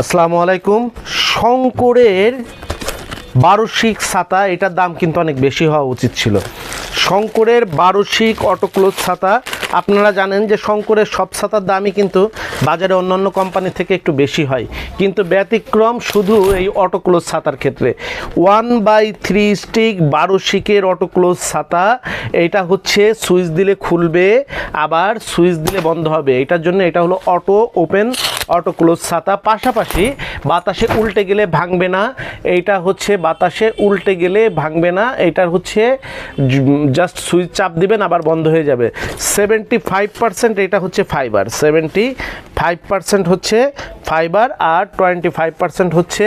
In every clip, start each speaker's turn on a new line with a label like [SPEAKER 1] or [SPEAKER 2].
[SPEAKER 1] আসসালামু আলাইকুম। শঙ্করের বারোশিক ছাতা, এটার দাম কিন্তু অনেক বেশি হওয়া উচিত ছিল। শঙ্করের বারোশিক অটোক্লোজ ছাতা, আপনারা জানেন যে শঙ্করের সব ছাতার দামই কিন্তু বাজারে অন্যান্য কোম্পানি থেকে একটু বেশি হয়। কিন্তু ব্যতিক্রম শুধু এই অটোক্লোজ ছাতার ক্ষেত্রে। ওয়ান বাই থ্রি স্টিক বারোশিকের অটোক্লোজ ছাতা, এটা হচ্ছে সুইচ দিলে খুলবে, আবার সুইচ দিলে বন্ধ হবে। এটার জন্য এটা হলো অটো ওপেন অটো ক্লোজ ছাতা। পাশাপাশি বাতাসে উল্টে গেলে ভাঙবে না। এইটা হচ্ছে বাতাসে উল্টে গেলে ভাঙবে না। এটার হচ্ছে জাস্ট সুইচ চাপ দিবেন, আবার বন্ধ হয়ে যাবে। সেভেন্টি ফাইভ পার্সেন্ট এটা হচ্ছে ফাইবার সেভেন্টি ফাইভ পার্সেন্ট হচ্ছে ফাইবার আর টোয়েন্টি ফাইভ পার্সেন্ট হচ্ছে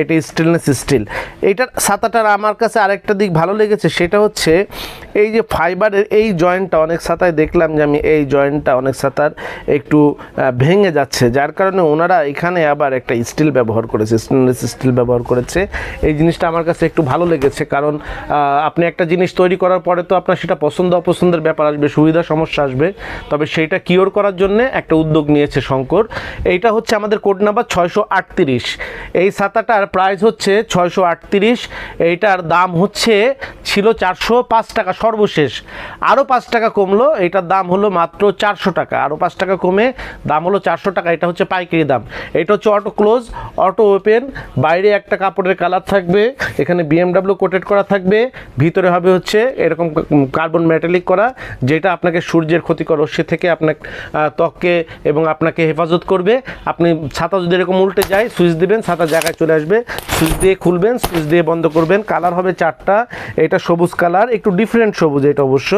[SPEAKER 1] এটি স্টিলনেস স্টিল এইটার ছাতাটার আমার কাছে আরেকটা দিক ভালো লেগেছে, সেটা হচ্ছে এই যে ফাইবারের এই জয়েন্টটা অনেক ছাতায় দেখলাম যে আমি এই জয়েন্টটা অনেক ছাতার একটু ভেঙে যাচ্ছে। যার কারণে ওনারা এখানে আবার একটা স্টিল ব্যবহার করেছে স্টেনলেস স্টিল ব্যবহার করেছে। এই জিনিসটা আমার কাছে একটু ভালো লেগেছে কারণ আপনি একটা জিনিস তৈরি করার পরে তো আপনার সেটা পছন্দ অপছন্দের ব্যাপার আসবে, সুবিধা সমস্যা আসবে। তবে সেইটা কিওর করার জন্য একটা উদ্যোগ নিয়েছে শঙ্কর। এইটা হচ্ছে আমাদের কোড নাম্বার ছয়শো আটত্রিশ। এই ছাতাটার প্রাইস হচ্ছে ছয়শো আটত্রিশ। এইটার দাম হচ্ছে, ছিল চারশো পাঁচ টাকা সর্বশেষ। আরও পাঁচ টাকা কমলো এটার দাম হলো মাত্র চারশো টাকা। আরও পাঁচ টাকা কমে, দাম হলো চারশো টাকা, এটা হচ্ছে পাইকারি দাম। এটা হচ্ছে অটো ক্লোজ অটো ওপেন বাইরে একটা কাপড়ের কালার থাকবে, এখানে বিএমডাব্লিউ কোটেড করা থাকবে। ভিতরে হবে হচ্ছে এরকম কার্বন মেটালিক করা, যেটা আপনাকে সূর্যের ক্ষতিকর রশ্মি থেকে আপনার ত্বককে এবং আপনাকে হেফাজত করবে। আপনি ছাতা যদি এরকম উল্টে যায়, সুইচ দিবেন, ছাতা জায়গায় চলে আসবে। সুইচ দিয়ে খুলবেন, সুইচ দিয়ে বন্ধ করবেন। কালার হবে চারটা, এটা সবুজ কালার, একটু ডিফারেন্ট সবুজ এটা অবশ্য।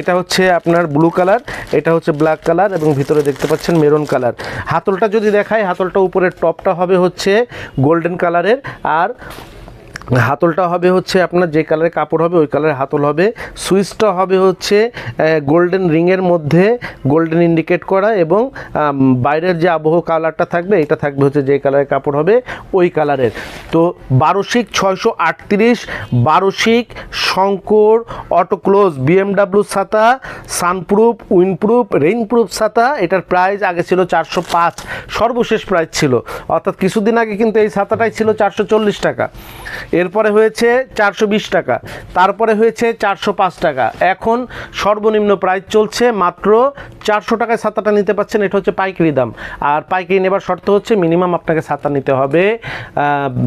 [SPEAKER 1] এটা হচ্ছে আপনার ব্লু কালার, এটা হচ্ছে ব্ল্যাক কালার এবং ভিতরে দেখতে পাচ্ছেন মেরুন কালার। হাতলটা যদি দেখায় হাতলটা উপরের টপটা হবে হচ্ছে গোল্ডেন কালারের আর হাতলটা হবে হচ্ছে আপনার যে কালারের কাপড় হবে, ওই কালারের হাতল হবে। সুইচটা হবে হচ্ছে গোল্ডেন রিংয়ের মধ্যে গোল্ডেন ইন্ডিকেট করা এবং বাইরের যে আবহ কালারটা থাকবে, এটা থাকবে হচ্ছে যে কালারের কাপড় হবে, ওই কালারের তো বারোশিক ছয়শো আটত্রিশ, বারোশিক শঙ্কর অটোক্লোজ বিএমডাব্লিউ ছাতা সানপ্রুফ উইনপ্রুফ রেইনপ্রুফ ছাতা, এটার প্রাইস আগে ছিল চারশো পাঁচ, সর্বশেষ প্রাইস ছিল। অর্থাৎ কিছুদিন আগে কিন্তু এই ছাতাটাই ছিল চারশো চল্লিশ টাকা। এরপরে হয়েছে চারশো বিশ টাকা, তারপরে হয়েছে চারশো পাঁচ টাকা। এখন সর্বনিম্ন প্রাইস চলছে মাত্র চারশো টাকায় ছাতাটা নিতে পাচ্ছেন, এটা হচ্ছে পাইকারি দাম। আর পাইকারি নেবার শর্ত হচ্ছে মিনিমাম আপনাকে ছাতা নিতে হবে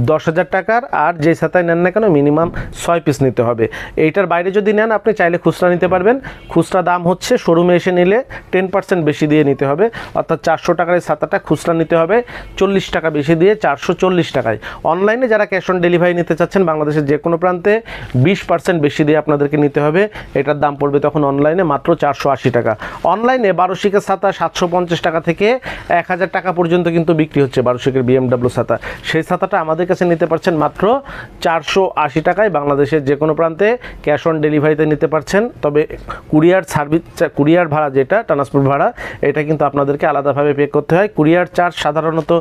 [SPEAKER 1] দশ হাজার টাকার, আর যে ছাতায় নেন না কেন মিনিমাম ছয় পিস নিতে হবে। এইটার বাইরে যদি নেন, আপনি চাইলে খুচরা নিতে পারবেন। খুচরা দাম হচ্ছে শোরুমে এসে নিলে টেন পার্সেন্ট বেশি দিয়ে নিতে হবে, অর্থাৎ চারশো টাকার এই ছাতাটা খুচরা নিতে হবে, চল্লিশ টাকা বেশি দিয়ে চারশো চল্লিশ টাকায়। অনলাইনে যারা ক্যাশ অন ডেলিভারি নিতে চাচ্ছেন বাংলাদেশের যে কোনো প্রান্তে বিশ পার্সেন্ট বেশি দিয়ে আপনাদেরকে নিতে হবে। এটার দাম পড়বে তখন অনলাইনে মাত্র চারশো আশি টাকা। অনলাইনে বারো শিকের ছাতা সাতশো পঞ্চাশ টাকা থেকে এক হাজার টাকা পর্যন্ত কিন্তু বিক্রি হচ্ছে বারো শিকের বিএমডাব্লিউ ছাতা। সেই ছাতাটা আমাদের কাছে নিতে পারছেন মাত্র চারশো আশি টাকায়। বাংলাদেশের যে কোনো প্রান্তে ক্যাশ অন ডেলিভারিতে নিতে পারছেন। তবে কুরিয়ার সার্ভিস কুরিয়ার ভাড়া যেটা, ট্রান্সপোর্ট ভাড়া, এটা কিন্তু আপনাদেরকে আলাদাভাবে পে করতে হয়। কুরিয়ার চার্জ সাধারণত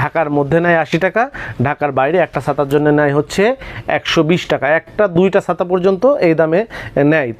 [SPEAKER 1] ঢাকার মধ্যে নেয় আশি টাকা, ঢাকার বাইরে একটা ছাতার জন্য নেয় হচ্ছে একশো বিশ টাকা। একটা, দুইটা ছাতা পর্যন্ত এই দামে নেয়।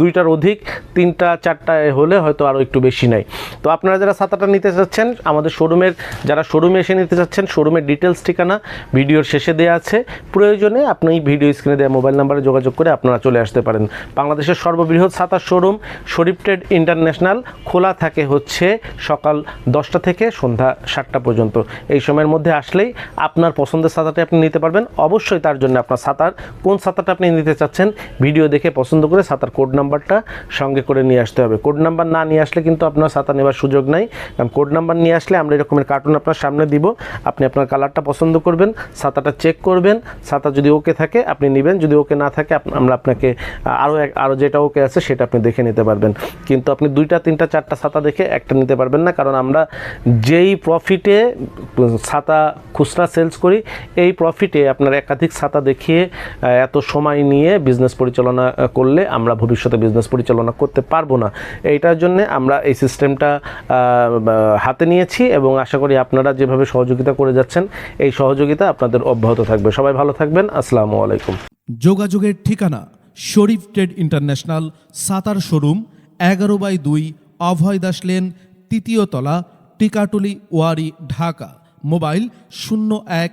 [SPEAKER 1] দুইটার অধিক, তিনটা, চারটা হলে হয়তো আরও একটু বেশি নেয়। তো আপনারা যারা ছাতাটা নিতে চাচ্ছেন, আমাদের শোরুমের, যারা শোরুমে এসে নিতে চাচ্ছেন, শোরুমের ডিটেলস, ঠিকানা ভিডিওর শেষে দেওয়া আছে। প্রয়োজনে আপনি ভিডিও স্ক্রিনে দেওয়া মোবাইল নাম্বারে যোগাযোগ করে আপনারা চলে আসতে পারেন। বাংলাদেশের সর্ববৃহৎ ছাতার শোরুম শরীফ ট্রেড ইন্টারন্যাশনাল খোলা থাকে হচ্ছে সকাল দশটা থেকে সন্ধ্যা সাতটা পর্যন্ত। এই সময়ের মধ্যে আসলেই আপনার পছন্দের ছাতাটি আপনি নিতে পারবেন। অবশ্যই তার জন্য আপনার ছাতার কোন ছাতাটা আপনি নিতে চাচ্ছেন, ভিডিও দেখে পছন্দ করে ছাতার কোড নাম্বারটা সঙ্গে করে নিয়ে আসতে হবে। কোড নাম্বার না নিয়ে আসলে কিন্তু আপনার ছাতা নেওয়ার সুযোগ নাই। কারণ কোড নাম্বার নিয়ে আসলে আমরা এরকমের কার্টুন আপনার সামনে দিব। আপনি আপনার কালারটা পছন্দ করবেন ছাতাটা চেক করবেন ছাতা যদি ওকে থাকে আপনি নেবেন, যদি ওকে না থাকে আমরা আপনাকে আরও এক আরও যেটা ওকে আছে সেটা আপনি দেখে নিতে পারবেন। কিন্তু আপনি দুইটা, তিনটা, চারটা ছাতা দেখে একটা নিতে পারবেন না, কারণ আমরা যেই প্রফিটে ছাতা খুচরা সেলস করি, এই প্রফিটে আপনার একাধিক ছাতা দেখিয়ে এত সময় নিয়ে বিজনেস পরিচালনা করলে আমরা ভবিষ্যতে বিজনেস পরিচালনা করতে পারব না। এইটার জন্য আমরা এই সিস্টেমটা হাতে নিয়েছি এবং আশা করি আপনারা যেভাবে সহযোগিতা করে যাচ্ছেন, এই সহযোগিতা আপনাদের অব্যাহত থাকবে। সবাই ভালো থাকবেন। আসসালামু আলাইকুম।
[SPEAKER 2] যোগাযোগের ঠিকানা Sharif trade international Sattar showroom, এগারো বাই দুই অভয় দাস লেন, তৃতীয় তলা, টিকাটুলি ওয়ারি, ঢাকা। মোবাইল শূন্য এক